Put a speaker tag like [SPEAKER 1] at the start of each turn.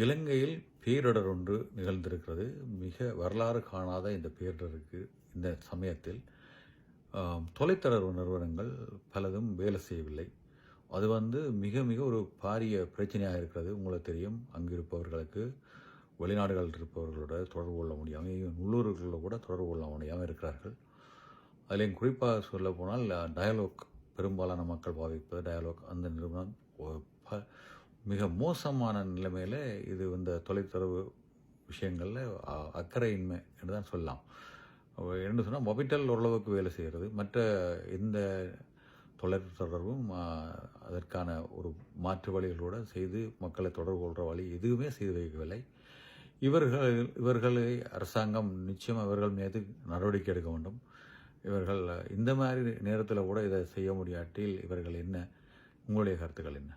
[SPEAKER 1] இலங்கையில் பேரிடர் ஒன்று நிகழ்ந்திருக்கிறது. மிக வரலாறு காணாத இந்த பேரிடருக்கு இந்த சமயத்தில் தொலைத்தொடர்பு நிறுவனங்கள் பலதும் வேலை செய்யவில்லை. அது வந்து மிக மிக ஒரு பாரிய பிரச்சனையாக இருக்கிறது. உங்களுக்கு தெரியும் அங்கு இருப்பவர்களுக்கு வெளிநாடுகளில் இருப்பவர்களோட தொடர்பு கொள்ள முடியாமல் உள்ளூர்களில் உள்ளூர்களோட கூட தொடர்பு கொள்ள முடியாமல் இருக்கிறார்கள். அதிலையும் குறிப்பாக சொல்ல போனால் டயலாக் பெரும்பாலான மக்கள் பாவிப்பது டயலாக். அந்த நிறுவனம் மிக மோசமான நிலைமையில் இது இந்த தொலைத்தொடர்பு விஷயங்களில் அ- அக்கறையின்மை என்று தான் சொல்லலாம். என்ன சொன்னால் மொபிட்டல் ஓரளவுக்கு வேலை செய்கிறது. மற்ற எந்த தொடர்பும் அதற்கான ஒரு மாற்று வழிகளோடு செய்து மக்களை தொடர்பு கொள்கிற வழி எதுவுமே செய்து வைக்கவில்லை. இவர்கள் இவர்களை அரசாங்கம் நிச்சயம் இவர்கள் மீது நடவடிக்கை எடுக்க வேண்டும். இவர்கள் இந்த மாதிரி நேரத்தில் கூட இதை செய்ய முடியாட்டில் இவர்கள் என்ன? உங்களுடைய கருத்துக்கள் என்ன?